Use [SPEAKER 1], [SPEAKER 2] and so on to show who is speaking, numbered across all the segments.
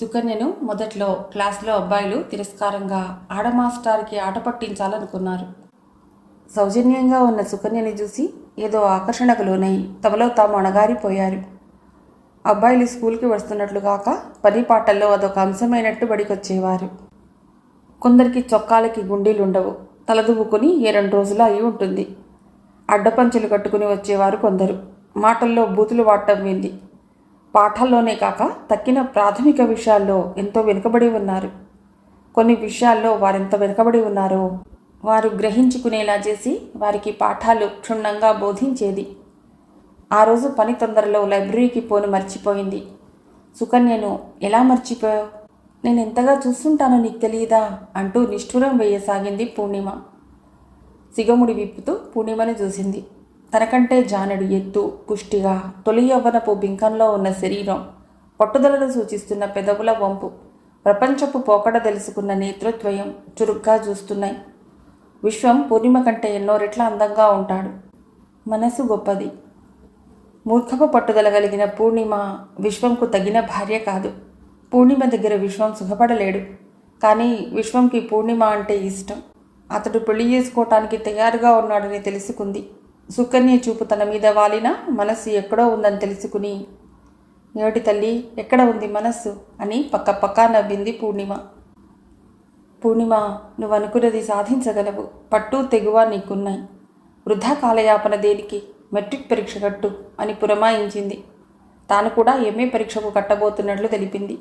[SPEAKER 1] సుకన్యను మొదట్లో క్లాస్లో అబ్బాయిలు తిరస్కారంగా ఆడ మాస్టార్కి ఆట పట్టించాలనుకున్నారు. సౌజన్యంగా ఉన్న సుకన్యని చూసి ఏదో ఆకర్షణకు లోనై తమలో తాము అణగారిపోయారు. అబ్బాయిలు స్కూల్కి వస్తున్నట్లు కాక పని పాటల్లో అదొక అంశమైనట్టు బడికొచ్చేవారు. కొందరికి చొక్కాలకి గుండీలు ఉండవు తలదువ్వుకుని ఏ రెండు రోజులు అయి ఉంటుంది. అడ్డపంచెలు కట్టుకుని వచ్చేవారు కొందరు. మాటల్లో బూతులు వాడటం వింది. పాఠాల్లోనే కాక తక్కిన ప్రాథమిక విషయాల్లో ఎంతో వెనుకబడి ఉన్నారు. కొన్ని విషయాల్లో వారెంత వెనుకబడి ఉన్నారో వారు గ్రహించుకునేలా చేసి వారికి పాఠాలు క్షుణ్ణంగా బోధించేది. ఆ రోజు పని తొందరలో లైబ్రరీకి పోను మర్చిపోయింది. సుకన్యను ఎలా మర్చిపోయావు నేను ఎంతగా చూస్తుంటానో నీకు తెలియదా అంటూ నిష్ఠురం వేయసాగింది పూర్ణిమ. సిగముడి విప్పుతూ పూర్ణిమని చూసింది. తనకంటే జానడు ఎత్తు పుష్టిగా తొలి యవ్వనపు బింకంలో ఉన్న శరీరం పట్టుదలను సూచిస్తున్న పెదవుల వంపు ప్రపంచపు పోకడ తెలుసుకున్న నేతృత్వయం చురుగ్గా చూస్తున్నాయి. విశ్వం పూర్ణిమ కంటే ఎన్నో రెట్ల అందంగా ఉంటాడు. మనసు గొప్పది. మూర్ఖపు పట్టుదల కలిగిన పూర్ణిమ విశ్వంకు తగిన భార్య కాదు. పూర్ణిమ దగ్గర విశ్వం సుఖపడలేడు. కానీ విశ్వంకి పూర్ణిమ అంటే ఇష్టం. అతడు పెళ్ళి చేసుకోవటానికి తయారుగా ఉన్నాడని తెలుసుకుంది. సుకన్య చూపు తన మీద వాలిన మనస్సు ఎక్కడో ఉందని తెలుసుకుని ఏమిటి తల్లి ఎక్కడ ఉంది మనస్సు? అని పక్క పక్కా నవ్వింది పూర్ణిమ. పూర్ణిమ నువ్వు అనుకున్నది సాధించగలవు. పట్టు తెగువ నీకున్నాయి. వృధా కాలయాపన దేనికి? మెట్రిక్ పరీక్ష కట్టు అని పురమాయించింది. తాను కూడా ఎంఏ పరీక్షకు కట్టబోతున్నట్లు తెలిపింది.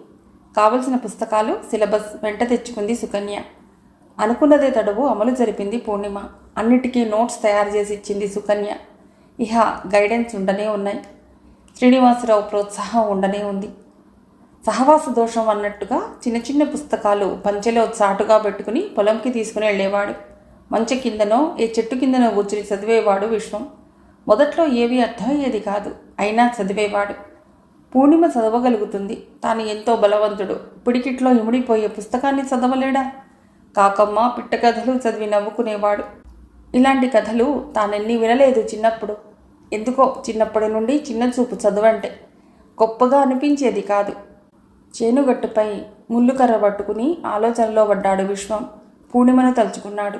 [SPEAKER 1] కావలసిన పుస్తకాలు సిలబస్ వెంట తెచ్చుకుంది సుకన్య. అనుకున్నదే తడవు అమలు జరిపింది పూర్ణిమ. అన్నిటికీ నోట్స్ తయారు చేసి ఇచ్చింది సుకన్య. ఇహ గైడెన్స్ ఉండనే ఉన్నాయి. శ్రీనివాసరావు ప్రోత్సాహం ఉండనే ఉంది. సహవాస దోషం అన్నట్టుగా చిన్న చిన్న పుస్తకాలు పంచెలో చాటుగా పెట్టుకుని పొలంకి తీసుకుని వెళ్ళేవాడు. మంచె కిందనో ఏ చెట్టు కిందనో కూర్చుని చదివేవాడు విశ్వం మొదట్లో ఏవి అర్థమయ్యేది కాదు అయినా చదివేవాడు. పూర్ణిమ చదవగలుగుతుంది. తాను ఎంతో బలవంతుడు. పిడికిట్లో ఇముడిపోయే పుస్తకాన్ని చదవలేడా? కాకమ్మ పిట్టకథలు చదివి నవ్వుకునేవాడు. ఇలాంటి కథలు తానెన్ని వినలేదు చిన్నప్పుడు. ఎందుకో చిన్నప్పటి నుండి చిన్న చూపు చదువంటే గొప్పగా అనిపించేది కాదు. చేనుగట్టుపై ముళ్ళుకర్ర పట్టుకుని ఆలోచనలో పడ్డాడు విశ్వం. పూర్ణిమను తలుచుకున్నాడు.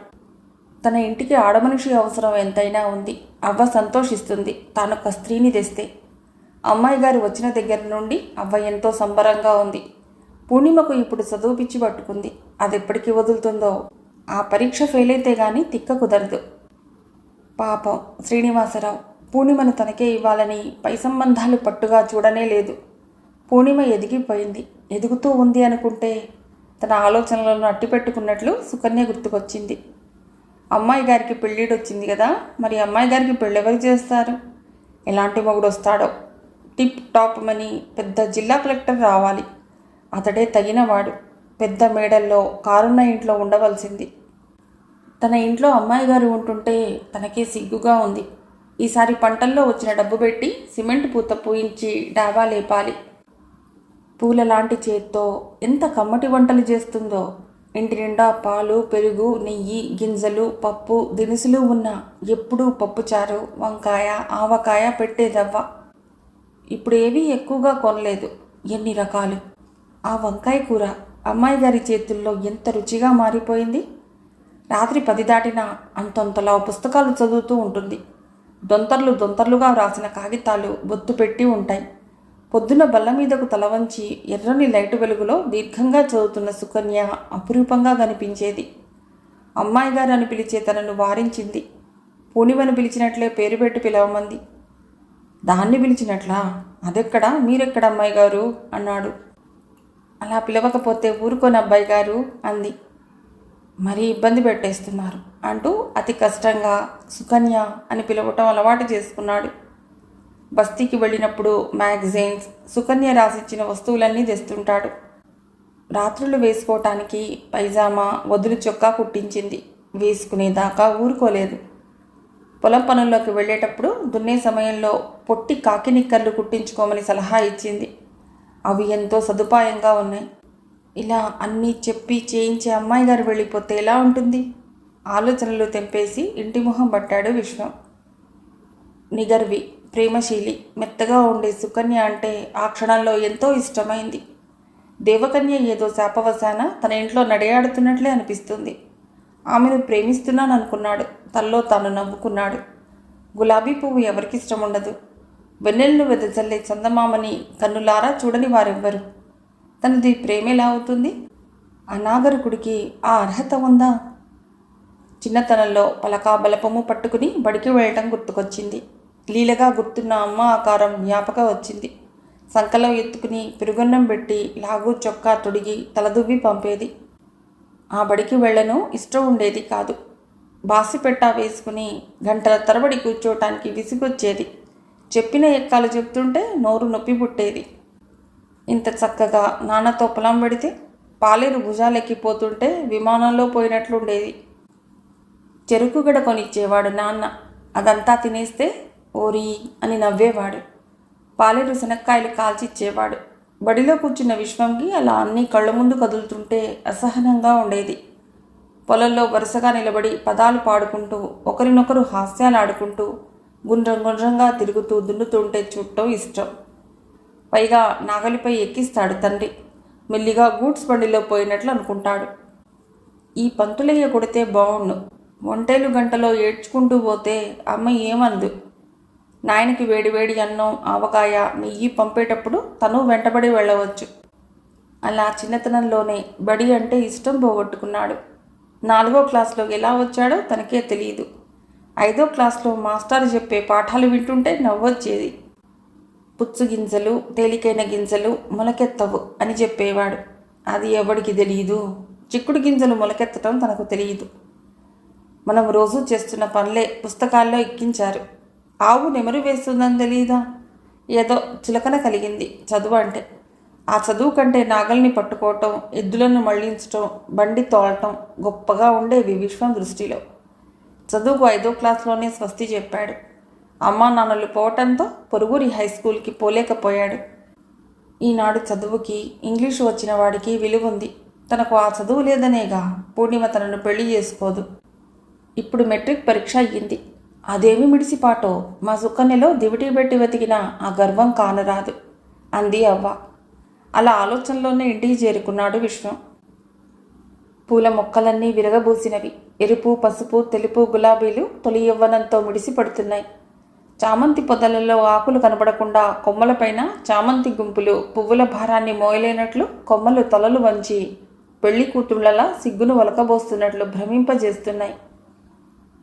[SPEAKER 1] తన ఇంటికి ఆడమనిషి అవసరం ఎంతైనా ఉంది. అవ్వ సంతోషిస్తుంది తానొక స్త్రీని తెస్తే. అమ్మాయి గారు వచ్చిన దగ్గర నుండి అవ్వ ఎంతో సంబరంగా ఉంది. పూర్ణిమకు ఇప్పుడు చదువు పిచ్చి పట్టుకుంది. అది ఎప్పటికి వదులుతుందో? ఆ పరీక్ష ఫెయిల్ అయితే గాని తిక్క కుదరదు. పాపం శ్రీనివాసరావు పూర్ణిమను తనకే ఇవ్వాలని పై సంబంధాలు పట్టుగా చూడనే లేదు. పూర్ణిమ ఎదిగిపోయింది. ఎదుగుతూ ఉంది అనుకుంటే తన ఆలోచనలను అట్టిపెట్టుకున్నట్లు సుకన్య గుర్తుకొచ్చింది. అమ్మాయి గారికి పెళ్ళిడు వచ్చింది కదా మరి అమ్మాయి గారికి పెళ్ళెవరు చేస్తారు? ఎలాంటి మొగుడు వస్తాడో టిప్ టాప్ మని పెద్ద జిల్లా కలెక్టర్ రావాలి. అతడే తగినవాడు. పెద్ద మేడల్లో కారున్న ఇంట్లో ఉండవలసింది. తన ఇంట్లో అమ్మాయి గారు ఉంటుంటే తనకే సిగ్గుగా ఉంది. ఈసారి పంటల్లో వచ్చిన డబ్బు పెట్టి సిమెంట్ పూత పూయించి డాబా లేపాలి. పూల లాంటి చేత్తో ఎంత కమ్మటి వంటలు చేస్తుందో. ఇంటి నిండా పాలు పెరుగు నెయ్యి గింజలు పప్పు దినుసులు ఉన్న ఎప్పుడూ పప్పుచారు వంకాయ ఆవకాయ పెట్టేదవ్వ. ఇప్పుడు ఏవీ ఎక్కువగా కొనలేదు. ఎన్ని రకాలు. ఆ వంకాయ కూర అమ్మాయి గారి చేతుల్లో ఎంత రుచిగా మారిపోయింది? రాత్రి పది దాటిన అంతంతలా పుస్తకాలు చదువుతూ ఉంటుంది. దొంతర్లు దొంతర్లుగా వ్రాసిన కాగితాలు బొత్తు పెట్టి ఉంటాయి. పొద్దున బల్ల మీదకు తల వంచి ఎర్రని లైటు వెలుగులో దీర్ఘంగా చదువుతున్న సుకన్య అపురూపంగా కనిపించేది. అమ్మాయి గారు అని పిలిచే తనను వారించింది. పూనివని పిలిచినట్లే పేరు పెట్టి పిలవమంది. దాన్ని పిలిచినట్లా అదెక్కడా? మీరెక్కడ అమ్మాయి గారు? అన్నాడు. అలా పిలవకపోతే ఊరుకోని అబ్బాయి గారు అంది. మరీ ఇబ్బంది పెట్టేస్తున్నారు అంటూ అతి కష్టంగా సుకన్య అని పిలవటం అలవాటు చేసుకున్నాడు. బస్తీకి వెళ్ళినప్పుడు మ్యాగజైన్స్ సుకన్య రాసిచ్చిన వస్తువులన్నీ తెస్తుంటాడు. రాత్రులు వేసుకోవటానికి పైజామా వదులు చొక్కా కుట్టించింది. వేసుకునేదాకా ఊరుకోలేదు. పొలం పనుల్లోకి వెళ్ళేటప్పుడు దున్నే సమయంలో పొట్టి కాకి నిక్కర్లు కుట్టించుకోమని సలహా ఇచ్చింది. అవి ఎంతో సదుపాయంగా ఉన్నాయి. ఇలా అన్నీ చెప్పి చేయించే అమ్మాయి గారు వెళ్ళిపోతే ఎలా ఉంటుంది? ఆలోచనలు తెంపేసి ఇంటి మొహం పట్టాడు విష్ణు నిగర్వి ప్రేమశీలి మెత్తగా ఉండే సుకన్య అంటే ఆ క్షణంలో ఎంతో ఇష్టమైంది. దేవకన్య ఏదో శాపవశాన తన ఇంట్లో నడయాడుతున్నట్లే అనిపిస్తుంది. ఆమెను ప్రేమిస్తున్నాను అనుకున్నాడు తల్లో తాను నవ్వుకున్నాడు. గులాబీ పువ్వు ఎవరికి ఇష్టం ఉండదు వెన్నెలను వెదజల్లే చందమామని కన్నులారా చూడని వారెవ్వరు? తనది ప్రేమేలా అవుతుంది? అనాగరికుడికి ఆ అర్హత ఉందా? చిన్నతనంలో పలకా బలపము పట్టుకుని బడికి వెళ్ళటం గుర్తుకొచ్చింది. లీలగా గుర్తున్న అమ్మ ఆకారం జ్ఞాపకం వచ్చింది. సంకలం ఎత్తుకుని పెరుగన్నం పెట్టి లాగు చొక్కా తొడిగి తలదువ్వి పంపేది. ఆ బడికి వెళ్ళను ఇష్టం ఉండేది కాదు. బాసిపెట్ట వేసుకుని గంటల తరబడి కూర్చోటానికి విసిగొచ్చేది. చెప్పిన ఎక్కాలు చెప్తుంటే నోరు నొప్పి పుట్టేది. ఇంత చక్కగా నాన్నతో పొలం పెడితే పాలేరు భుజాలెక్కిపోతుంటే విమానంలో పోయినట్లుండేది. చెరుకు గడ కొనిచ్చేవాడు నాన్న. అదంతా తినేస్తే ఓరి అని నవ్వేవాడు. పాలేరు శనక్కాయలు కాల్చిచ్చేవాడు. బడిలో కూర్చున్న విశ్వంకి అలా అన్నీ కళ్ళ ముందు కదులుతుంటే అసహనంగా ఉండేది. పొలంలో వరుసగా నిలబడి పదాలు పాడుకుంటూ ఒకరినొకరు హాస్యాలు ఆడుకుంటూ గుండ్రం గుండ్రంగా తిరుగుతూ దున్నుతుంటే చూడటం ఇష్టం. పైగా నాగలిపై ఎక్కిస్తాడు తండ్రి. మెల్లిగా గూడ్స్ బండిలో పోయినట్లు అనుకుంటాడు. ఈ పంతులయ్య కొడితే బాగుండు ఒంటేలు గంటలో ఏడ్చుకుంటూ పోతే అమ్మ ఏమందు? నాయనకి వేడివేడి అన్నం ఆవకాయ నెయ్యి పంపేటప్పుడు తను వెంటబడి వెళ్ళవచ్చు. అలా చిన్నతనంలోనే బడి అంటే ఇష్టం పోగొట్టుకున్నాడు. నాలుగో క్లాస్లో ఎలా వచ్చాడో తనకే తెలియదు ఐదో క్లాస్లో మాస్టర్ చెప్పే పాఠాలు వింటుంటే నవ్వొచ్చేది. పుచ్చు గింజలు తేలికైన గింజలు మొలకెత్తవు అని చెప్పేవాడు. అది ఎవడికి తెలియదు చిక్కుడు గింజలు మొలకెత్తడం తనకు తెలియదు మనం రోజు చేస్తున్న పనులే పుస్తకాల్లో ఎక్కించారు. ఆవు నెమరు వేస్తుందని తెలియదా ఏదో చులకన కలిగింది చదువు అంటే. ఆ చదువు కంటే నాగల్ని పట్టుకోవటం ఎద్దులను మళ్ళించటం బండి తోలటం గొప్పగా ఉండేవి విశ్వం దృష్టిలో. చదువుకు ఐదో క్లాస్లోనే స్వస్తి చెప్పాడు. అమ్మా నాన్నలు పోవటంతో పొరుగురి హై స్కూల్కి పోలేకపోయాడు. ఈనాడు చదువుకి ఇంగ్లీషు వచ్చిన వాడికి విలువుంది. తనకు ఆ చదువు లేదనేగా పూర్ణిమ తనను పెళ్ళి చేసుకోదు. ఇప్పుడు మెట్రిక్ పరీక్ష అయ్యింది. అదేమి మిడిసిపాటో మా సుకన్యలో దివిటి పెట్టి వెతికిన ఆ గర్వం కానరాదు. అంది అవ్వ. అలా ఆలోచనలోనే ఇంటికి చేరుకున్నాడు విష్ణు. పూల మొక్కలన్నీ విరగబూసినవి. ఎరుపు పసుపు తెలుపు గులాబీలు తొలి యవ్వనంతో ముడిసి పడుతున్నాయి. చామంతి పొదలలో ఆకులు కనబడకుండా కొమ్మలపైన చామంతి గుంపులు పువ్వుల భారాన్ని మోయలేనట్లు కొమ్మలు తలలు వంచి పెళ్ళి కూతుళ్ళలా సిగ్గును ఒలకబోస్తున్నట్లు భ్రమింపజేస్తున్నాయి.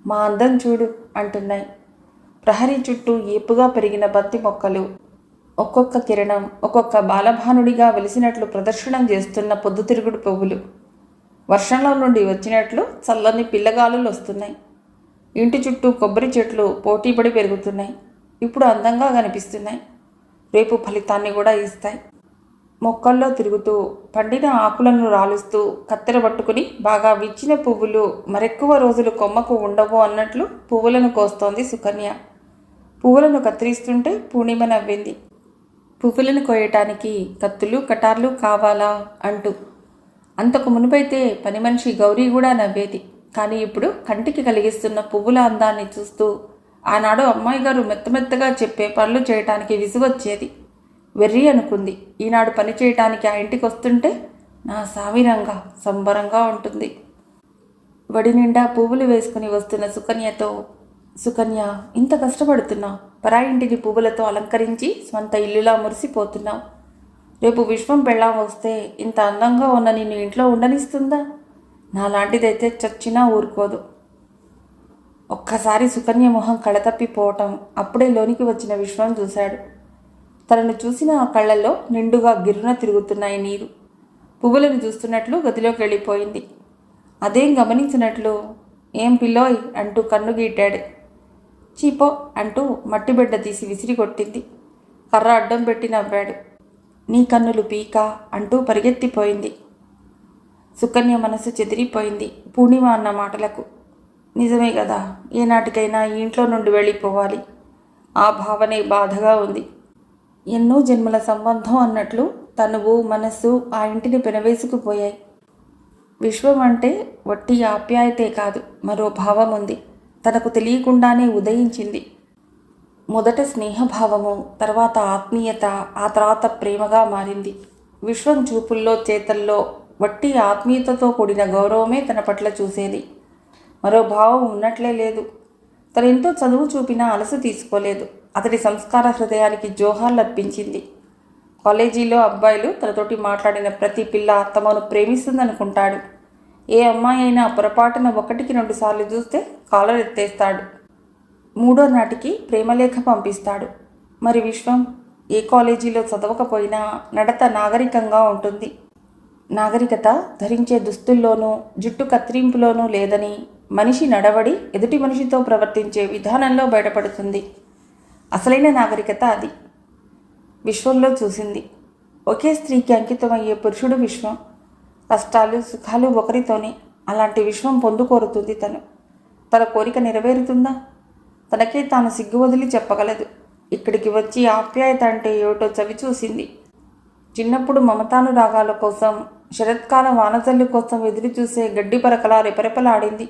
[SPEAKER 1] మా అందం చూడు అంటున్నాయి. ప్రహరీ చుట్టూ ఏపుగా పెరిగిన బంతి మొక్కలు ఒక్కొక్క కిరణం ఒక్కొక్క బాలభానుడిగా వెలిసినట్లు ప్రదర్శనం చేస్తున్న పొద్దుతిరుగుడు పువ్వులు. వర్షంలో నుండి వచ్చినట్లు చల్లని పిల్లగాలులు వస్తున్నాయి. ఇంటి చుట్టూ కొబ్బరి చెట్లు పోటీపడి పెరుగుతున్నాయి. ఇప్పుడు అందంగా కనిపిస్తున్నాయి. రేపు ఫలితాన్ని కూడా ఇస్తాయి. మొక్కల్లో తిరుగుతూ పండిన ఆకులను రాలుస్తూ కత్తెర పట్టుకుని బాగా విచ్చిన పువ్వులు మరెక్కువ రోజులు కొమ్మకు ఉండవు అన్నట్లు పువ్వులను కోస్తోంది సుకన్య. పువ్వులను కత్తిరిస్తుంటే పూర్ణిమ నవ్వింది. పువ్వులను కోయటానికి కత్తులు కటార్లు కావాలా అంటూ అంతకు మునుపైతే పని మనిషి గౌరీ కూడా నవ్వేది. కానీ ఇప్పుడు కంటికి కలిగిస్తున్న పువ్వుల అందాన్ని చూస్తూ ఆనాడు అమ్మాయి గారు మెత్తమెత్తగా చెప్పే పనులు చేయటానికి విసుగొచ్చేది. వెర్రి అనుకుంది. ఈనాడు పని చేయటానికి ఆ ఇంటికి వస్తుంటే నా సావిరంగా సంబరంగా ఉంటుంది. వడి నిండా పువ్వులు వేసుకుని వస్తున్న సుకన్యతో సుకన్య ఇంత కష్టపడుతున్నావు. పరాయింటిని పువ్వులతో అలంకరించి స్వంత ఇల్లులా మురిసిపోతున్నావు. రేపు విశ్వం పెళ్ళాం వస్తే ఇంత అందంగా ఉన్న నిన్ను ఇంట్లో ఉండనిస్తుందా? నాలాంటిదైతే చచ్చినా ఊరుకోదు. ఒక్కసారి సుకన్య మొహం కళతప్పిపోవటం అప్పుడే లోనికి వచ్చిన విశ్వం చూశాడు. తనను చూసిన ఆ కళ్ళల్లో నిండుగా గిర్రున తిరుగుతున్నాయి నీరు. పువ్వులను చూస్తున్నట్లు గదిలోకి వెళ్ళిపోయింది. అదేం గమనించినట్లు ఏం పిల్లోయ్? అంటూ కన్ను గీటాడు. చీపో అంటూ మట్టిబిడ్డ తీసి విసిరి కొట్టింది. కర్ర అడ్డం పెట్టి నవ్వాడు. నీ కన్నులు పీక అంటూ పరిగెత్తిపోయింది. సుకన్య మనసు చెదిరిపోయింది పూర్ణిమ అన్న మాటలకు. నిజమే కదా ఏనాటికైనా ఈ ఇంట్లో నుండి వెళ్ళిపోవాలి. ఆ భావనే బాధగా ఉంది. ఎన్నో జన్మల సంబంధం అన్నట్లు తనువు మనస్సు ఆ ఇంటిని పెనవేసుకుపోయాయి. విశ్వం అంటే వట్టి ఆప్యాయతే కాదు మరో భావం ఉంది తనకు తెలియకుండానే ఉదయించింది. మొదట స్నేహభావము తర్వాత ఆత్మీయత ఆ తర్వాత ప్రేమగా మారింది. విశ్వం చూపుల్లో చేతల్లో వట్టి ఆత్మీయతతో కూడిన గౌరవమే తన పట్ల చూసేది. మరో భావం ఉన్నట్లే లేదు. తనెంతో చదువు చూపినా అలసు తీసుకోలేదు. అతడి సంస్కార హృదయానికి జోహార్లు అర్పించింది కాలేజీలో అబ్బాయిలు తనతోటి మాట్లాడిన ప్రతి పిల్ల తమను ప్రేమిస్తుందనుకుంటాడు. ఏ అమ్మాయి అయినా పొరపాటున ఒకటికి రెండు సార్లు చూస్తే కాలర్ ఎత్తేస్తాడు మూడో నాటికి ప్రేమలేఖ పంపిస్తాడు. మరి విశ్వం ఏ కాలేజీలో చదవకపోయినా నడత నాగరికంగా ఉంటుంది. నాగరికత ధరించే దుస్తుల్లోనూ జుట్టు కత్తిరింపులోనూ లేదని మనిషి నడవడి ఎదుటి మనిషితో ప్రవర్తించే విధానంలో బయటపడుతుంది. అసలైన నాగరికత అది. విశ్వంలో చూసింది. ఒకే స్త్రీకి అంకితమయ్యే పురుషుడు విశ్వం. కష్టాలు సుఖాలు ఒకరితోనే అలాంటి విశ్వం పొందుకోరుతుంది తను. తన కోరిక నెరవేరుతుందా? తనకే తాను సిగ్గు వదిలి చెప్పగలదు. ఇక్కడికి వచ్చి ఆప్యాయత అంటే ఏమిటో చవి చూసింది. చిన్నప్పుడు మమతానురాగాల కోసం శరత్కాల వానజల్లు కోసం ఎదురు చూసే గడ్డి పరకలా రెపరెపలాడింది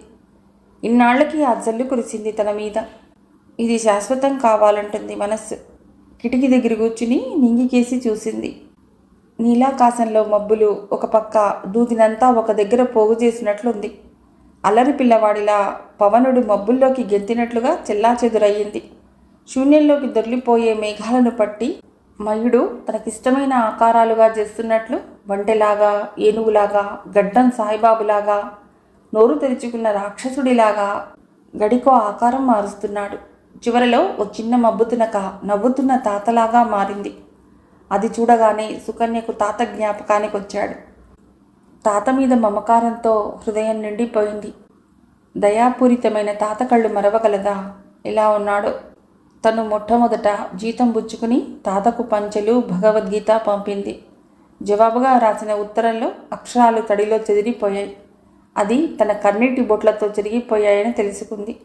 [SPEAKER 1] ఇన్నాళ్ళకి ఆ జల్లు కురిసింది తన మీద. ఇది శాశ్వతం కావాలంటుంది మనస్సు. కిటికీ దగ్గర కూర్చుని నింగికేసి చూసింది. నీలాకాశంలో మబ్బులు ఒక పక్క దూదినంతా ఒక దగ్గర పోగు చేసినట్లుంది. అల్లరి పిల్లవాడిలా పవనుడు మబ్బుల్లోకి గెంతినట్లుగా చెల్లాచెదురయ్యింది. శూన్యంలోకి దొర్లిపోయే మేఘాలను పట్టి మయుడు తనకిష్టమైన ఆకారాలుగా చేస్తున్నట్లు వంటెలాగా ఏనుగులాగా గడ్డం సాయిబాబులాగా నోరు తెరుచుకున్న రాక్షసుడిలాగా గడికో ఆకారం మారుస్తున్నాడు. చివరలో ఓ చిన్న మబ్బుతునక నవ్వుతున్న తాతలాగా మారింది. అది చూడగానే సుకన్యకు తాత జ్ఞాపకానికి వచ్చాడు తాత మీద మమకారంతో హృదయం నిండిపోయింది. దయాపూరితమైన తాత కళ్ళు మరవగలదా? ఎలా ఉన్నాడో తను మొట్టమొదట జీతం బుచ్చుకుని తాతకు పంచెలు భగవద్గీత పంపింది. జవాబుగా రాసిన ఉత్తరంలో అక్షరాలు తడిలో చెదిరిపోయాయి. అది తన కన్నీటి బొట్లతో చెరిగిపోయాయని తెలుసుకుంది.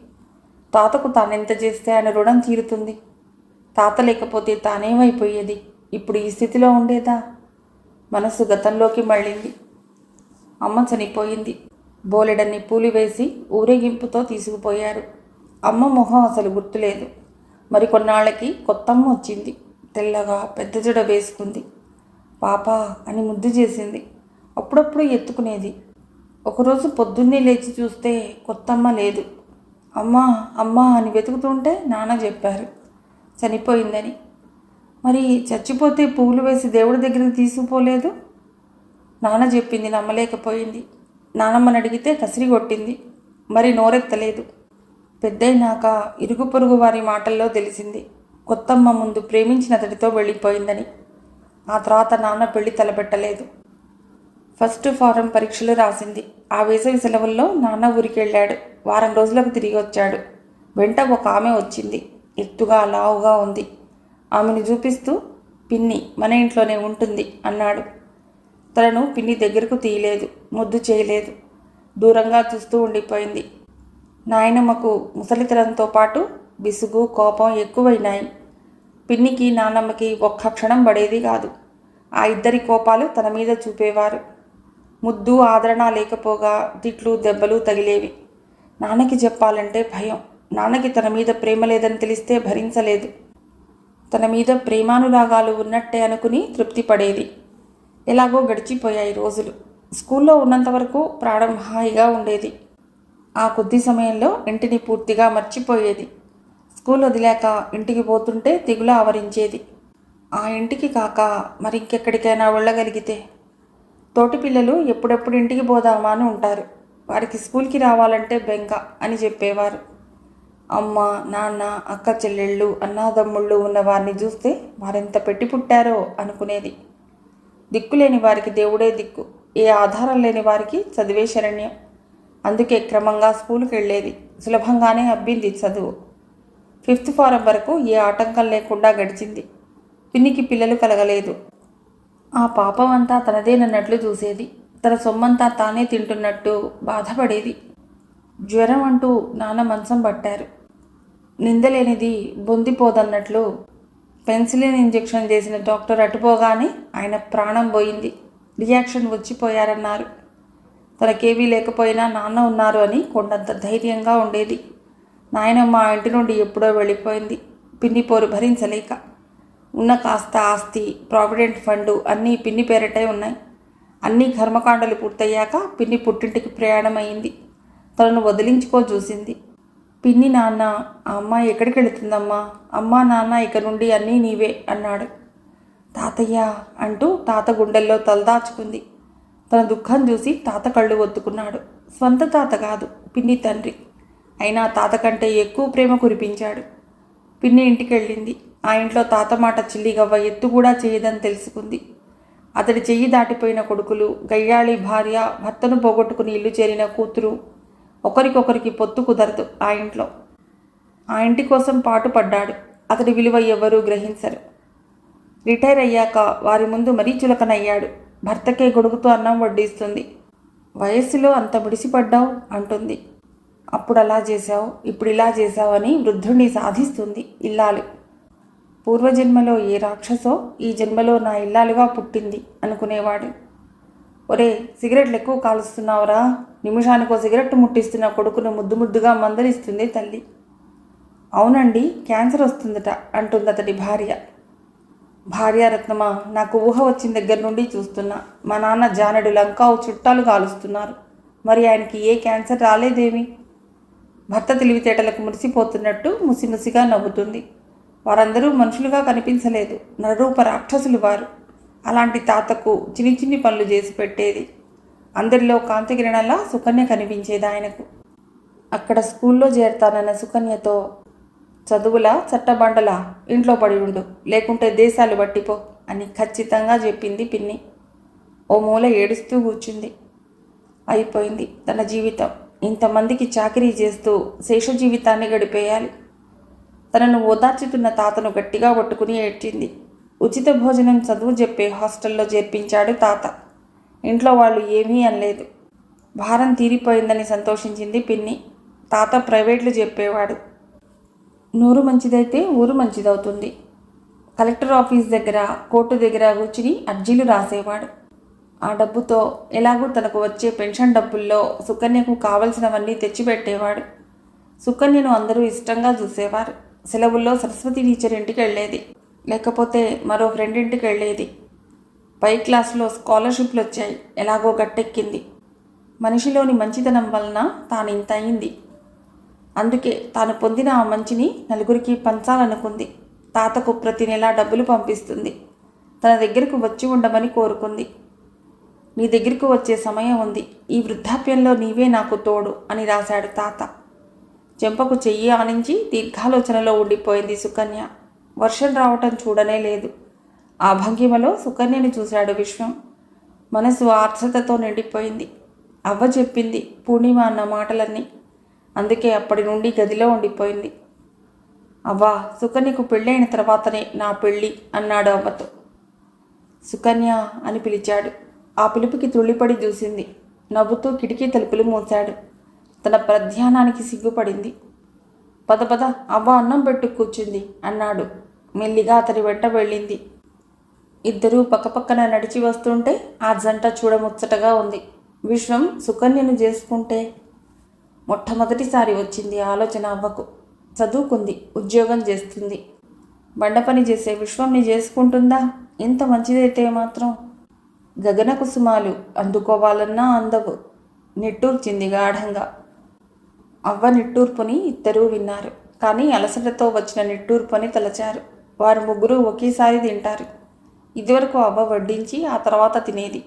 [SPEAKER 1] తాతకు తానెంత చేస్తే ఆయన రుణం తీరుతుంది. తాత లేకపోతే తానేమైపోయేది? ఇప్పుడు ఈ స్థితిలో ఉండేదా? మనసు గతంలోకి మళ్ళింది. అమ్మ చనిపోయింది బోలెడన్ని పూలు వేసి ఊరేగింపుతో తీసుకుపోయారు. అమ్మ మొహం అసలు గుర్తులేదు. మరి కొన్నాళ్ళకి కొత్తమ్మ వచ్చింది. తెల్లగా పెద్ద జడ వేసుకుంది. పాప అని ముద్దు చేసింది. అప్పుడప్పుడు ఎత్తుకునేది. ఒకరోజు పొద్దున్నే లేచి చూస్తే కొత్తమ్మ లేదు. అమ్మా అమ్మా అని వెతుకుతుంటే నాన్న చెప్పారు. చనిపోయిందని. మరి చచ్చిపోతే పువ్వులు వేసి దేవుడి దగ్గరికి తీసుకుపోలేదు? నాన్న చెప్పింది నమ్మలేకపోయింది. నానమ్మని అడిగితే కసిరి కొట్టింది. మరి నోరెత్తలేదు. పెద్దయినాక ఇరుగు పొరుగు వారి మాటల్లో తెలిసింది. కొత్తమ్మ ముందు ప్రేమించిన అతడితో వెళ్ళిపోయిందని. ఆ తర్వాత నాన్న పెళ్ళి తలపెట్టలేదు. ఫస్ట్ ఫారం పరీక్షలు రాసింది. ఆ వేసవి సెలవుల్లో నాన్న ఊరికి వెళ్ళాడు వారం రోజులకు తిరిగి వచ్చాడు. వెంట ఒక ఆమె వచ్చింది. ఎత్తుగా లావుగా ఉంది. ఆమెను చూపిస్తూ పిన్ని మన ఇంట్లోనే ఉంటుంది అన్నాడు. తనను పిన్ని దగ్గరకు తీయలేదు ముద్దు చేయలేదు. దూరంగా చూస్తూ ఉండిపోయింది. నాయనమ్మకు ముసలితనంతో పాటు విసుగు కోపం ఎక్కువైనాయి. పిన్నికి నాన్నమ్మకి ఒక్క క్షణం పడేది కాదు. ఆ ఇద్దరి కోపాలు తన మీద చూపేవారు. ముద్దు ఆదరణ లేకపోగా తిట్లు దెబ్బలు తగిలేవి. నాన్నకి చెప్పాలంటే భయం. నాన్నకి తన మీద ప్రేమ లేదని తెలిస్తే భరించలేదు. తన మీద ప్రేమానురాగాలు ఉన్నట్టే అనుకుని తృప్తి పడేది ఎలాగో గడిచిపోయాయి రోజులు. స్కూల్లో ఉన్నంత వరకు ప్రాణం హాయిగా ఉండేది. ఆ కొద్ది సమయంలో ఇంటిని పూర్తిగా మర్చిపోయేది. స్కూల్ వదిలాక ఇంటికి పోతుంటే తెగులు ఆవరించేది. ఆ ఇంటికి కాక మరింకెక్కడికైనా వెళ్ళగలిగితే. తోటి పిల్లలు ఎప్పుడెప్పుడు ఇంటికి పోదామా అని ఉంటారు. వారికి స్కూల్కి రావాలంటే బెంక అని చెప్పేవారు. అమ్మ నాన్న అక్క చెల్లెళ్ళు అన్నాదమ్ముళ్ళు ఉన్న వారిని చూస్తే వారెంత పెట్టి పుట్టారో అనుకునేది. దిక్కులేని వారికి దేవుడే దిక్కు. ఏ ఆధారం లేని వారికి చదివే శరణ్యం. అందుకే క్రమంగా స్కూల్కి వెళ్ళేది. సులభంగానే అబ్బింది చదువు. ఫిఫ్త్ ఫారం వరకు ఏ ఆటంకం లేకుండా గడిచింది. పిన్నికి పిల్లలు కలగలేదు. ఆ పాపం అంతా తనదేనన్నట్లు చూసేది. తన సొమ్మంతా తానే తింటున్నట్టు బాధపడేది. జ్వరం అంటూ నాన్న మంచం పట్టారు. నిందలేనిది బొందిపోదన్నట్లు పెన్సిలిన్ ఇంజెక్షన్ చేసిన డాక్టర్ అటుపోగానే ఆయన ప్రాణం పోయింది. రియాక్షన్ వచ్చిపోయారన్నారు. తనకేవీ లేకపోయినా నాన్న ఉన్నారు అని కొండంత ధైర్యంగా ఉండేది. నాయనమ్మ మా ఇంటి నుండి ఎప్పుడో వెళ్ళిపోయింది. పిన్ని పోరు భరించలేక. ఉన్న కాస్త ఆస్తి ప్రావిడెంట్ ఫండు అన్నీ పిన్ని పేరటే ఉన్నాయి. అన్ని కర్మకాండలు పూర్తయ్యాక పిన్ని పుట్టింటికి ప్రయాణం అయింది తనను వదిలించుకో చూసింది. పిన్ని నాన్న ఆ అమ్మాయి ఎక్కడికి వెళుతుందమ్మా? అమ్మా నాన్న ఇక నుండి అన్నీ నీవే అన్నాడు. తాతయ్య అంటూ తాత గుండెల్లో తలదాచుకుంది తన దుఃఖం చూసి తాత కళ్ళు ఒత్తుకున్నాడు. స్వంత తాత కాదు పిన్ని తండ్రి. అయినా తాత కంటే ఎక్కువ ప్రేమ కురిపించాడు. పిన్ని ఇంటికి వెళ్ళింది ఆ ఇంట్లో తాత మాట చిల్లిగవ్వ ఎత్తు కూడా చేయదని తెలుసుకుంది. అతడి చెయ్యి దాటిపోయిన కొడుకులు గయ్యాళి భార్య భర్తను పోగొట్టుకుని ఇల్లు చేరిన కూతురు ఒకరికొకరికి పొత్తు కుదరదు ఆ ఇంట్లో. ఆ ఇంటి కోసం పాటుపడ్డాడు అతడి విలువ ఎవ్వరూ గ్రహించరు. రిటైర్ అయ్యాక వారి ముందు మరీ చులకనయ్యాడు. భర్తకే గొడుగుతో అన్నం వడ్డిస్తుంది. వయస్సులో అంత ముడిసిపడ్డావు అంటుంది. అప్పుడు అలా చేశావు ఇప్పుడు ఇలా చేశావు అని వృద్ధుణ్ణి సాధిస్తుంది ఇల్లాలు. పూర్వజన్మలో ఏ రాక్షసో ఈ జన్మలో నా ఇల్లాలుగా పుట్టింది అనుకునేవాడు. ఒరే సిగరెట్లు ఎక్కువ కాలుస్తున్నావురా. నిమిషానికో సిగరెట్ ముట్టిస్తున్న కొడుకును ముద్దు ముద్దుగా మందలిస్తుంది తల్లి. అవునండి క్యాన్సర్ వస్తుందట అంటుంది అతడి భార్య భార్యారత్నమా నాకు ఊహ వచ్చిన దగ్గర నుండి చూస్తున్నా. మా నాన్న జానడు లంకావు చుట్టాలు కాలుస్తున్నారు. మరి ఆయనకి ఏ క్యాన్సర్ రాలేదేమి? భర్త తెలివితేటలకు మురిసిపోతున్నట్టు ముసిముసిగా నవ్వుతుంది. వారందరూ మనుషులుగా కనిపించలేదు. నరూప రాక్షసులు వారు. అలాంటి తాతకు చిన్ని చిన్ని పనులు చేసి పెట్టేది. అందరిలో కాంతికిరణలా సుకన్య కనిపించేది ఆయనకు. అక్కడ స్కూల్లో చేరతానన్న సుకన్యతో చదువుల చట్టబండలా ఇంట్లో పడి ఉండు లేకుంటే దేశాలు బట్టిపో అని ఖచ్చితంగా చెప్పింది పిన్ని. ఓ మూల ఏడుస్తూ కూర్చుంది. అయిపోయింది తన జీవితం. ఇంతమందికి చాకరీ చేస్తూ శేష జీవితాన్ని గడిపేయాలి. తనను ఓదార్చుతున్న తాతను గట్టిగా పట్టుకుని ఏడ్చింది. ఉచిత భోజనం చదువు చెప్పే హాస్టల్లో చేర్పించాడు తాత. ఇంట్లో వాళ్ళు ఏమీ అనలేదు. భారం తీరిపోయిందని సంతోషించింది పిన్ని. తాత ప్రైవేట్లు చెప్పేవాడు. నూరు మంచిదైతే ఊరు మంచిదవుతుంది. కలెక్టర్ ఆఫీస్ దగ్గర కోర్టు దగ్గర కూర్చుని అర్జీలు రాసేవాడు. ఆ డబ్బుతో ఎలాగూ తనకు వచ్చే పెన్షన్ డబ్బుల్లో సుకన్యకు కావలసినవన్నీ తెచ్చిపెట్టేవాడు. సుకన్యను అందరూ ఇష్టంగా చూసేవారు. సెలవుల్లో సరస్వతి టీచర్ ఇంటికి వెళ్ళేది లేకపోతే మరో ఫ్రెండ్ ఇంటికి వెళ్ళేది. పై క్లాసులో స్కాలర్షిప్లు వచ్చాయి. ఎలాగో గట్టెక్కింది. మనిషిలోని మంచితనం వలన తాను ఇంత అయింది. అందుకే తాను పొందిన ఆ మంచిని నలుగురికి పంచాలనుకుంది. తాతకు ప్రతి నెలా డబ్బులు పంపిస్తుంది. తన దగ్గరకు వచ్చి ఉండమని కోరుకుంది. నీ దగ్గరకు వచ్చే సమయం ఉంది. ఈ వృద్ధాప్యంలో నీవే నాకు తోడు అని రాశాడు తాత. చెంపకు చెయ్యి ఆనించి దీర్ఘాలోచనలో ఉండిపోయింది సుకన్య. వర్షం రావటం చూడనే లేదు. ఆ భంగిమలో సుకన్యని చూశాడు విశ్వం. మనసు ఆర్ద్రతతో నిండిపోయింది. అవ్వ చెప్పింది పూర్ణిమ అన్న మాటలన్నీ. అందుకే అప్పటి నుండి గదిలో ఉండిపోయింది. అవ్వా సుకన్యకు పెళ్ళైన తర్వాతనే నా పెళ్ళి అన్నాడు అవ్వతో. సుకన్య అని పిలిచాడు. ఆ పిలుపుకి తుళ్ళిపడి చూసింది. నవ్వుతూ కిటికీ తలుపులు మూశాడు. తన ప్రధ్యానానికి సిగ్గుపడింది. పద పద అవ్వ అన్నం పెట్టు కూర్చుంది అన్నాడు. మెల్లిగా అతని వెంట వెళ్ళింది. ఇద్దరూ పక్కపక్కన నడిచి వస్తుంటే ఆ జంట చూడముచ్చటగా ఉంది. విశ్వం సుకన్యను చేసుకుంటే మొట్టమొదటిసారి వచ్చింది ఆలోచన అవ్వకు. చదువుకుంది ఉద్యోగం చేస్తుంది. బండ పని చేసే విశ్వంని చేసుకుంటుందా? ఎంత మంచిదైతే మాత్రం గగన కుసుమాలు అందుకోవాలన్నా అందవు. నిట్టూర్చింది గాఢంగా. అవ్వ నిట్టూర్పుని ఇద్దరూ విన్నారు. కానీ అలసటతో వచ్చిన నిట్టూర్పుని తలచారు. వారు ముగ్గురు ఒకేసారి తింటారు. ఇదివరకు అవ్వ వడ్డించి ఆ తర్వాత తినేది.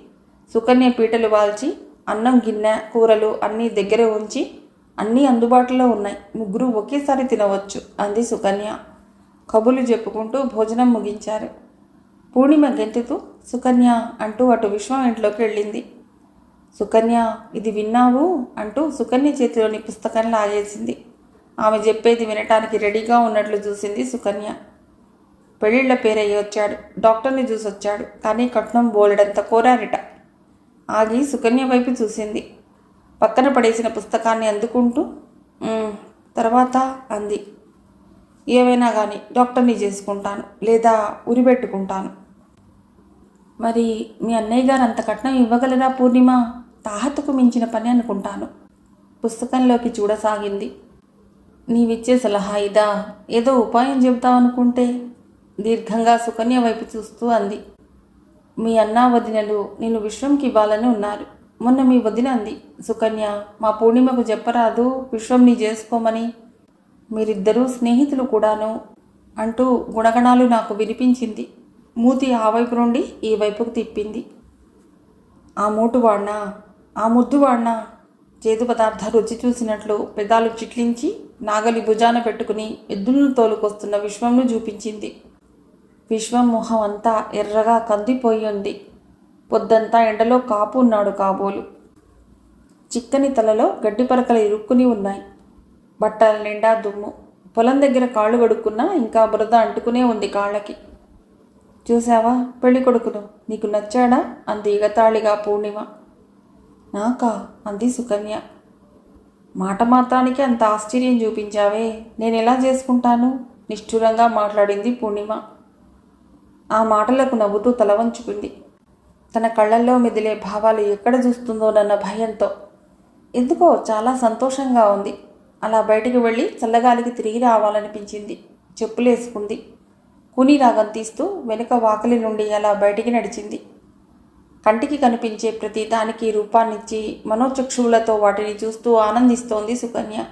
[SPEAKER 1] సుకన్య పీటలు వాల్చి అన్నం గిన్నె కూరలు అన్నీ దగ్గర ఉంచి అన్నీ అందుబాటులో ఉన్నాయి. ముగ్గురు ఒకేసారి తినవచ్చు అంది సుకన్య. కబులు చెప్పుకుంటూ భోజనం ముగించారు. పూర్ణిమ గెంతుతూ సుకన్య అంటూ అటు విశ్వం ఇంట్లోకి వెళ్ళింది. సుకన్య ఇది విన్నావు? అంటూ సుకన్య చేతిలోని పుస్తకం లాగేసింది. ఆమె చెప్పేది వినటానికి రెడీగా ఉన్నట్లు చూసింది సుకన్య. పెళ్ళిళ్ళ పేరయ్యి వచ్చాడు. డాక్టర్ని చూసి వచ్చాడు కానీ కట్నం బోలెడంత కోరారిట. ఆగి సుకన్య వైపు చూసింది. పక్కన పడేసిన పుస్తకాన్ని అందుకుంటూ తర్వాత అంది. ఏమైనా కానీ డాక్టర్ని చేసుకుంటాను. లేదా ఉరిపెట్టుకుంటాను. మరి మీ అన్నయ్య గారు అంత కట్నం ఇవ్వగలరా పూర్ణిమ? తాహతకు మించిన పని అనుకుంటాను. పుస్తకంలోకి చూడసాగింది. నీవిచ్చే సలహా ఇదా? ఏదో ఉపాయం చెబుతావనుకుంటే? దీర్ఘంగా సుకన్య వైపు చూస్తూ అంది. మీ అన్నా వదినలు నేను విశ్వంకి ఇవ్వాలని ఉన్నారు. మొన్న మీ వదిన అంది సుకన్య మా పూర్ణిమకు చెప్పరాదు విశ్వంని చేసుకోమని. మీరిద్దరూ స్నేహితులు కూడాను అంటూ గుణగణాలు నాకు వినిపించింది. మూతి ఆ వైపు నుండి ఈ వైపుకు తిప్పింది. ఆ మూటు వాడినా ఆ ముద్దు వాడినా చేదు పదార్థ రుచి చూసినట్లు పెదాలు చిట్లించి నాగలి భుజాన పెట్టుకుని ఎద్దులను తోలుకొస్తున్న విశ్వంను చూపించింది. విశ్వం మొహం అంతా ఎర్రగా కందిపోయి ఉంది. పొద్దంతా ఎండలో కాపు ఉన్నాడు కాబోలు. చిక్కని తలలో గడ్డి పరకలు ఇరుక్కుని ఉన్నాయి. బట్టల నిండా దుమ్ము. పొలం దగ్గర కాళ్ళు కడుక్కున్నా ఇంకా బురద అంటుకునే ఉంది కాళ్ళకి. చూసావా పెళ్ళి కొడుకును నీకు నచ్చాడా? అంది ఇగతాళిగా పూర్ణిమ. నాకా అంది సుకన్య. మాట మాత్రానికి అంత ఆశ్చర్యం చూపించావే. నేను ఎలా చేసుకుంటాను? నిష్ఠురంగా మాట్లాడింది పూర్ణిమ. ఆ మాటలకు నవ్వుతూ తల వంచుకుంది. తన కళ్ళల్లో మెదిలే భావాలు ఎక్కడ చూస్తుందోనన్న భయంతో. ఎందుకో చాలా సంతోషంగా ఉంది. అలా బయటికి వెళ్ళి చల్లగాలికి తిరిగి రావాలనిపించింది. చెప్పులేసుకుంది. కుని రాగం తీస్తూ వెనుక వాకిలి నుండి అలా బయటికి నడిచింది. కంటికి కనిపించే ప్రతి దానికి రూపాన్నిచ్చి మనోచక్షువులతో వాటిని చూస్తూ ఆనందిస్తోంది సుకన్య.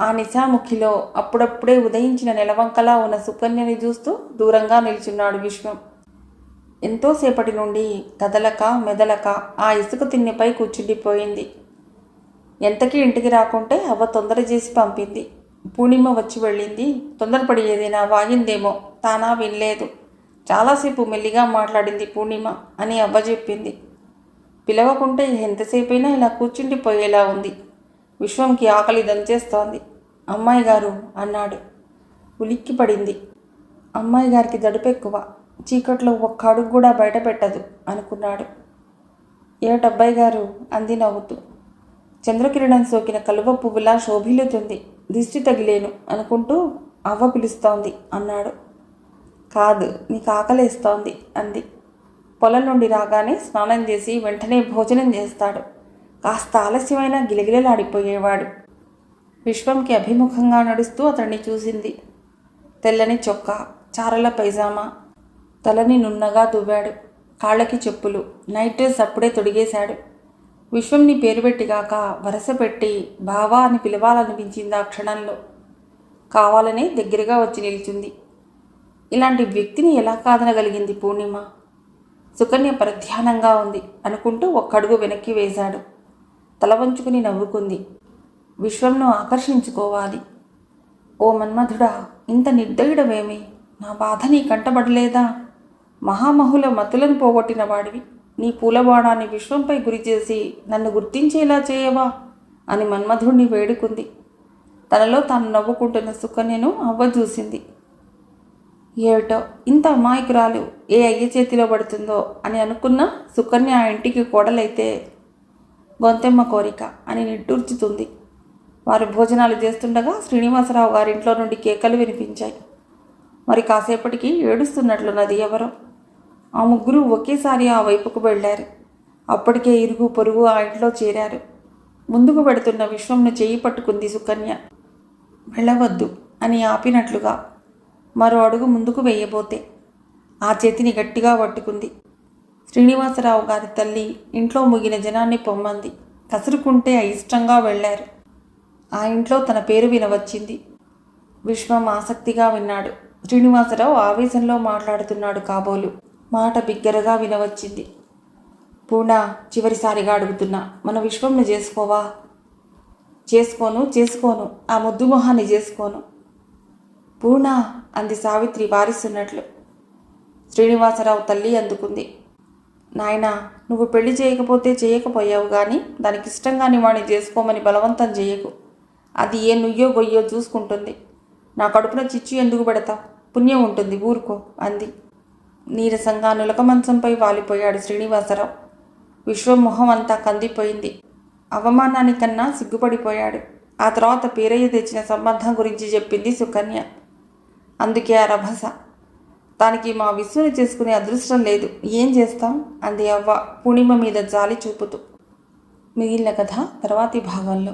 [SPEAKER 1] ఆ నిశాముఖిలో అప్పుడప్పుడే ఉదయించిన నెలవంకలా ఉన్న సుకన్యని చూస్తూ దూరంగా నిల్చున్నాడు విశ్వం. ఎంతోసేపటి నుండి కదలక మెదలక ఆ ఇసుక తిన్నెపై కూర్చుండిపోయింది. ఎంతకీ ఇంటికి రాకుంటే అవ్వ తొందర చేసి పంపింది. పూర్ణిమ వచ్చి వెళ్ళింది. తొందరపడి ఏదైనా వాగిందేమో తానా వినలేదు. చాలాసేపు మెల్లిగా మాట్లాడింది పూర్ణిమ అని అవ్వ చెప్పింది. పిలవకుంటే ఎంతసేపైనా ఇలా కూర్చుండిపోయేలా ఉంది. విశ్వంకి ఆకలి దంచేస్తోంది. అమ్మాయి గారు అన్నాడు. ఉలిక్కి పడింది అమ్మాయి గారికి దడుపెక్కువ. చీకట్లో ఒక్క అడుగు కూడా బయట పెట్టదు అనుకున్నాడు ఏటబ్బాయి గారు అంది నవ్వుతూ. చంద్రకిరణం సోకిన కలువ పువ్వులా శోభిల్లుతుంది. దిష్టి తగిలేను అనుకుంటూ అవ్వ పిలుస్తోంది అన్నాడు. కాదు నీకు ఆకలేస్తోంది అంది. పొలం నుండి రాగానే స్నానం చేసి వెంటనే భోజనం చేస్తాడు. కాస్త ఆలస్యమైన గిలగిలలాడిపోయేవాడు. విశ్వంకి అభిముఖంగా నడుస్తూ అతన్ని చూసింది. తెల్లని చొక్కా చారల పైజామా తలని నున్నగా దువ్వాడు. కాళ్ళకి చెప్పులు నైట్ డ్రెస్ అప్పుడే తొడిగేశాడు. విశ్వంని పేరు పెట్టిగాక వరస పెట్టి బావా అని పిలవాలనిపించింది ఆ క్షణంలో. కావాలనే దగ్గరగా వచ్చి నిలిచింది. ఇలాంటి వ్యక్తిని ఎలా కాదనగలిగింది పూర్ణిమ? సుకన్య పరధ్యానంగా ఉంది అనుకుంటూ ఒక్కడుగు వెనక్కి వేశాడు. తల వంచుకుని నవ్వుకుంది. విశ్వంను ఆకర్షించుకోవాలి. ఓ మన్మధుడా ఇంత నిర్దయుడవేమి నా బాధ నీ కంటబడలేదా మహామహుల మతులను పోగొట్టిన వాడివి. నీ పూలబాణాన్ని విశ్వంపై గురిచేసి నన్ను గుర్తించేలా చేయవా? అని మన్మధుడిని వేడుకుంది. తనలో తాను నవ్వుకుంటున్న సుకన్యను అవ్వ చూసింది ఏమిటో ఇంత అమాయకురాలు ఏ అయ్య చేతిలో పడుతుందో అని అనుకున్న సుకన్య ఆ ఇంటికి కోడలైతే గొంతెమ్మ కోరిక అని నిట్టూర్చుతుంది. వారు భోజనాలు చేస్తుండగా శ్రీనివాసరావు గారింట్లో నుండి కేకలు వినిపించాయి. మరి కాసేపటికి ఏడుస్తున్నట్లున్నది ఎవరో? ఆ ముగ్గురు ఒకేసారి ఆ వైపుకు వెళ్ళారు అప్పటికే ఇరుగు పొరుగు ఆ ఇంట్లో చేరారు. ముందుకు పెడుతున్న విశ్వంను చేయి పట్టుకుంది సుకన్య. వెళ్ళవద్దు అని ఆపినట్లుగా మరో అడుగు ముందుకు వేయబోతే ఆ చేతిని గట్టిగా పట్టుకుంది. శ్రీనివాసరావు గారి తల్లి ఇంట్లో ముగిన జనాన్ని పొమ్మంది. కసురుకుంటే అయిష్టంగా వెళ్ళారు. ఆ ఇంట్లో తన పేరు వినవచ్చింది. విశ్వం ఆసక్తిగా విన్నాడు. శ్రీనివాసరావు ఆవేశంలో మాట్లాడుతున్నాడు కాబోలు. మాట బిగ్గరగా వినవచ్చింది. పూనా చివరిసారిగా అడుగుతున్నా మన విశ్వంను చేసుకోవా? చేసుకోను చేసుకోను. ఆ ముద్దు మొహాన్ని చేసుకోను. పూర్ణ అంది సావిత్రి వారిస్తున్నట్లు. శ్రీనివాసరావు తల్లి అందుకుంది. నాయనా నువ్వు పెళ్ళి చేయకపోతే చేయకపోయావు కానీ దానికి ఇష్టంగాని వాడిని చేసుకోమని బలవంతం చేయకు. అది ఏ నుయ్యో గొయ్యో చూసుకుంటుంది. నా కడుపున చిచ్చు ఎందుకు పెడతావు? పుణ్యం ఉంటుంది ఊరుకో అంది. నీరసంగా నులక మంచంపై వాలిపోయాడు శ్రీనివాసరావు. విశ్వం మొహం అంతా కందిపోయింది. అవమానానికన్నా సిగ్గుపడిపోయాడు. ఆ తర్వాత పేరయ్య తెచ్చిన సంబంధం గురించి చెప్పింది సుకన్య. అందుకే ఆ రభస. దానికి మా విసుని చేసుకునే అదృష్టం లేదు. ఏం చేస్తాం? అంది అవ్వ పూర్ణిమ మీద జాలి చూపుతూ. మిగిలిన కథ తర్వాతి భాగంలో.